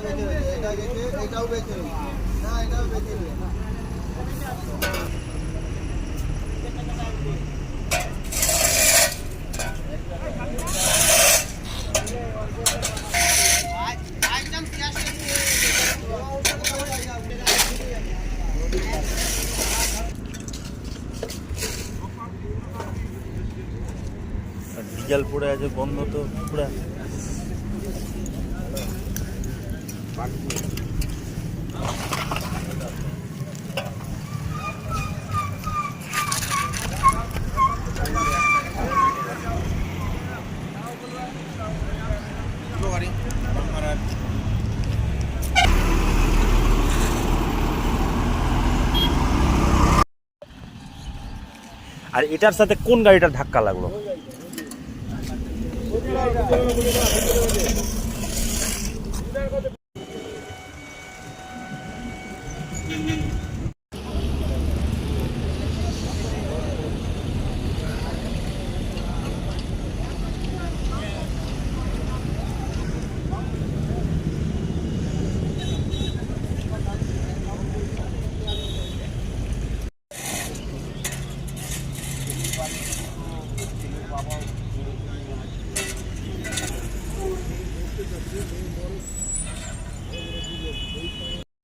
এটা এটাও বেঁচে রয়েছে না এটাও বেঁচে রয়েছে ডিজেল পড়ে আছে বন্ধ তো পুরা। আর এটার সাথে কোন গাড়িটার ধাক্কা লাগল?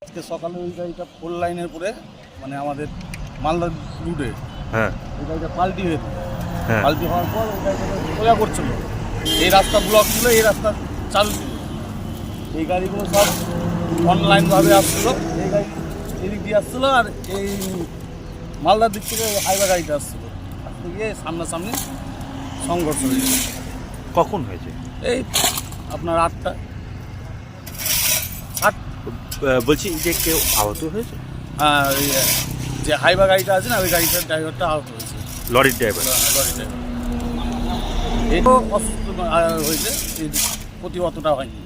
আজকে সকালে ওই গাড়িটা ফোর লাইনের পরে মানে আমাদের মালদা রুটে হ্যাঁ। ওই গাড়িটা পাল্টি হয়েছে হ্যাঁ। পাল্টি হওয়ার পর ওই গাড়িটা সোজা করছিল। এই রাস্তা ব্লক ছিল এই রাস্তা চালু ছিল। এই গাড়িগুলো সব অনলাইনভাবে আসছিল। এই গাড়ি এদিক দিয়ে আসছিল আর এই মালদার দিক থেকে হাইওয়ে গাড়িটা আসছিল। আসতে গিয়ে সামনাসামনি সংঘর্ষ হয়েছে। কখন হয়েছে? এই আপনার আটটা আট বলছি যে কেউ আহত হয়েছে? আর এই, যে হাইবা গাড়িটা আছে না ওই গাড়িটার ড্রাইভারটা আহত হয়েছে। লরির ড্রাইভার লরির ড্রাইভার এটাও অসুস্থ হয়েছে এই প্রতি অতটা হয়নি।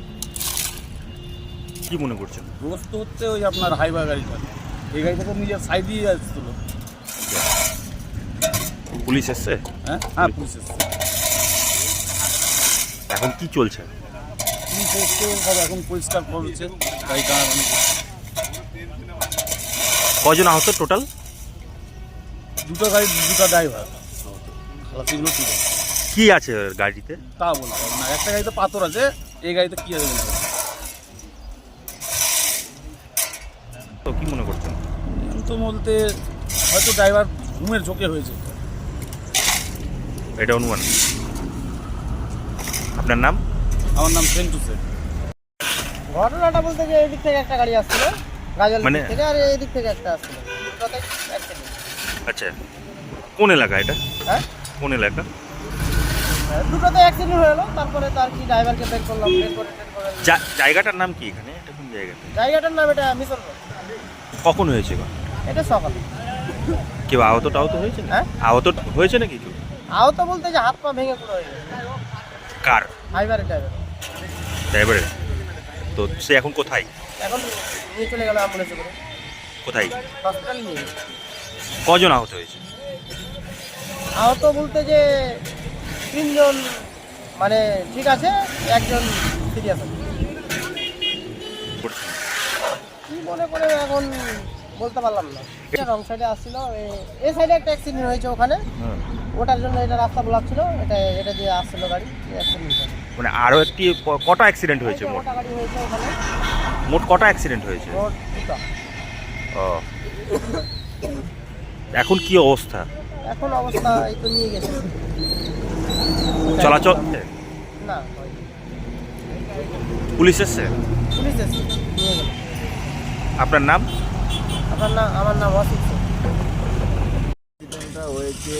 কি মনে করছেন? গ্রস্ত হচ্ছে ওই আপনার হাইবা গাড়িটা। এই গাড়িটা তো নিজের সাইডেই আসছিল। পুলিশ এসছে? হ্যাঁ? হ্যাঁ পুলিশ এসছে। এখন কি চলছে? পুলিশ এসছে এখন পরিষ্কার করছে গাড়িটা অনেক কজন আহত টোটাল? দুটো গাড়ি দুটো ড্রাইভার। খালাসিগুলো ঠিক কি আছে গাড়িতে? তা বলতে না। একটা গাড়িতে পাথর আছে এই গাড়িতে কী আছে তো কি মনে করছেন? তো বলতে হয়তো ড্রাইভার ঘুমের ঝোঁকে হয়েছে। এটা অনুমান। আপনার নাম? আমার নাম সেন্টু শেখ ঘটনাটা বলতে যে এদিক থেকে একটা গাড়ি আসছিল। গাজল মানে- থেকে আর এদিক থেকে একটা আসছিল। আচ্ছা কোন এলাকা এটা? হ্যাঁ? কোন এলাকা? দুটোতে অ্যাক্সিডেন্ট হয়ে গেলো। তারপরে তার কি ড্রাইভারকে বের করলাম বের করে জায়গাটার নাম কি এখানে? এটা কোন জায়গাটা? জায়গাটার নাম এটা মিশন কখন হয়েছে এটা সকালে। কেউ আহত টাহত হয়েছে হ্যাঁ? আহত হয়েছে নাকি কেউ? আহত বলতে যে হাত পা ভেঙে পুরো হয়ে গেছে। কার? হাইবারের ড্রাইভার ড্রাইভারের তো সে এখন কোথায়? এখন নিয়ে চলে গেল অ্যাম্বুলেন্সে করে। কোথায়? হসপিটালে নিয়ে। কজন আহত হয়েছে? আহত বলতে যে তিনজন মানে ঠিক আছে একজন সিরিয়াস আছে। কি মনে করে এখন বলতে পারলাম না। রং সাইডে আসছিল এই সাইডে একটা অ্যাক্সিডেন্ট হয়েছে ওখানে। হ্যাঁ। ওটার জন্য এটা রাস্তা ব্লক ছিল এটা এটা দিয়ে আসছিল গাড়ি অ্যাক্সিডেন্ট মানে আরও একটি ক- কটা অ্যাক্সিডেন্ট হয়েছে মোট? গাড়ি হয়েছে ওখানে। মোট কটা অ্যাক্সিডেন্ট হয়েছে? দুটো। ও। এখন কি অবস্থা? এখন অবস্থা এই তো নিয়ে গেছে। চলাচল? না পুলিশ এসছে? পুলিশ এসছে আপনার নাম? আপনার নাম আমার নাম অসিত। অ্যাক্সিডেন্টটা হয়েছে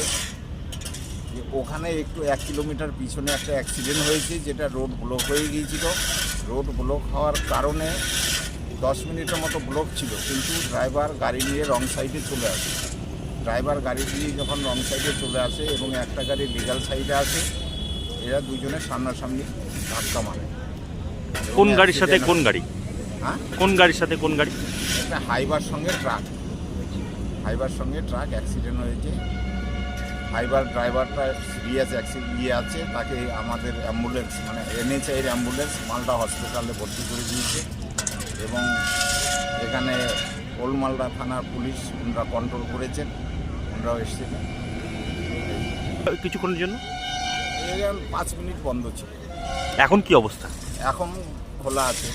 যে ওখানে একটু এক কিলোমিটার পিছনে একটা অ্যাক্সিডেন্ট হয়েছে যেটা রোড ব্লক হয়ে গিয়েছিল। রোড ব্লক হওয়ার কারণে দশ মিনিটের মতো ব্লক ছিল কিন্তু ড্রাইভার গাড়ি নিয়ে রং সাইডে চলে আসে। ড্রাইভার গাড়ি নিয়ে যখন রং সাইডে চলে আসে এবং একটা গাড়ি লিগাল সাইডে আসে এরা দুজনে সামনাসামনি ধাক্কা মারে। কোন গাড়ির সাথে কোন গাড়ি? হ্যাঁ? কোন গাড়ির সাথে কোন গাড়ি? হাইবার সঙ্গে ট্রাক। হাইবার সঙ্গে ট্রাক অ্যাক্সিডেন্ট হয়েছে। হাইবার ড্রাইভারটা সিরিয়াস অ্যাক্সিডেন্ট ইয়ে আছে তাকে আমাদের অ্যাম্বুলেন্স মানে এনএচআইয়ের অ্যাম্বুলেন্স মালদা হসপিটালে ভর্তি করে দিয়েছে। এবং এখানে ওলমালদা থানার পুলিশ ওনারা কন্ট্রোল করেছেন ওনারাও এসেছিলেন কিছুক্ষণের জন্য? পাঁচ মিনিট বন্ধ ছিল। এখন কি অবস্থা? এখন খোলা আছে।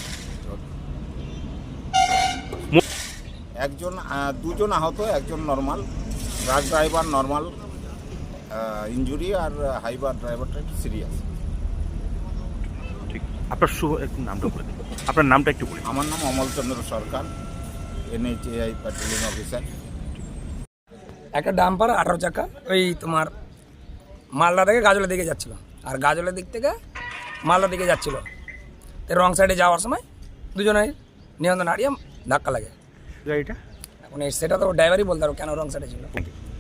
একজন দুজন আহত একজন normal truck driver normal injury আর হাইবার ড্রাইভারটা একটু সিরিয়াস ঠিক। আপনার শুভ একটু নামটা বলে দিন। আপনার নামটা একটু বলে। আমার নাম Amal Chandra Sarkar NHAI patrolling officer একটা ডাম্পার আঠারো চাকা ওই তোমার মালদা থেকে গাজলের দিকে যাচ্ছিল। আর গাজলের দিক থেকে মালদার দিকে যাচ্ছিল। তো রং সাইডে যাওয়ার সময় দুজনের নিয়ন্ত্রণ হারিয়ে ধাক্কা লাগে। গাড়িটা? এখন এই- সেটা তো ড্রাইভারই বলতে পারব কেন রং সাইডে ছিল।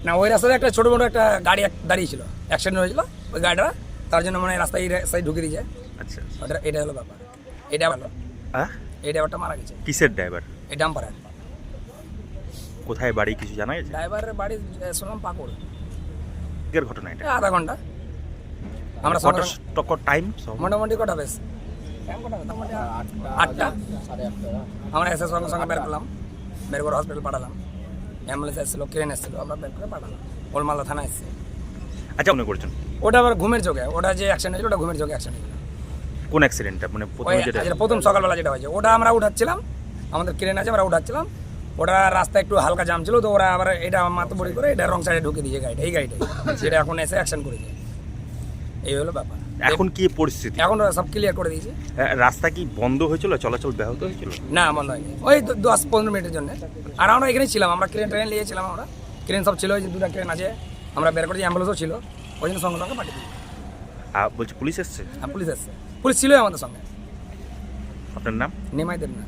না ওই রাস্তাতে একটা ছোটো মোটো একটা গাড়ি এক- দাঁড়িয়েছিল অ্যাক্সিডেন্ট হয়েছিল ওই গাড়িটা তার জন্য মানে রাস্তায় এই রাস্তায় ঢুকে দিয়েছে। আচ্ছা ওটা এটা হলো ব্যাপার। এটা ভালো হ্যাঁ? এই ড্রাইভারটা মারা গেছে। কিসের ড্রাইভার এই ডাম্পারের কোথায় বাড়ি কিছু জানা গেছে? ড্রাইভারের বাড়ি শুনলাম পাকুড়। এর ঘটনা এটা? আধা ঘণ্টা। আমরা সঙ্গে কটা টক্কর টাইম মোটামুটি কটা বেশ? আটটা আমরা এসে সঙ্গে সঙ্গে বের করলাম। বের করে হসপিটাল পাঠালাম। অ্যাম্বুলেন্স এসেছিল ক্রেন এসেছিল আমরা বের করে পাঠালাম। ওলমালদা থানা এসেছে। আচ্ছা মনে করছেন? ওটা আবার ঘুমের চোখে ওটা যে অ্যাকশন হয়েছিল ওটা ঘুমের চোখে অ্যাকশন হয়েছিল। কোন অ্যাক্সিডেন্টটা মানে প্রথমে যেটা যেটা প্রথম সকালবেলা যেটা হয়েছে ওটা আমরা উঠাচ্ছিলাম। আমাদের ক্রেন আছে আমরা উঠাচ্ছিলাম। ওটা রাস্তা একটু হালকা জাম ছিল তো ওরা আবার এটা মাথা বড়ি করে এটা রং সাইডে ঢুকে দিয়েছে গাড়িটা এই গাড়িটা সেটা এখন এসে অ্যাকশন করে করেছে। এই হলো ব্যাপার। এখন কি পরিস্থিতি? এখন সব ক্লিয়ার করে দিয়েছে। রাস্তা কি বন্ধ হয়েছিল? চলাচল ব্যাহত হয়েছিল? না বন্ধ নয় ওই দশ পনেরো মিনিটের জন্য। আর আমরা এখানেই ছিলাম আমরা ক্রেন ট্রেন নিয়েছিলাম আমরা। ক্রেন সব ছিল ওই দুটা ক্রেন আছে। আমরা বের করেছি অ্যাম্বুলেন্সও ছিল। ওই জন্য সঙ্গে সঙ্গে পাঠিয়ে আর বলছি পুলিশ এসছে? আর পুলিশ এসছে। পুলিশ ছিল আমাদের সঙ্গে। আপনার নাম? নেমাইদের না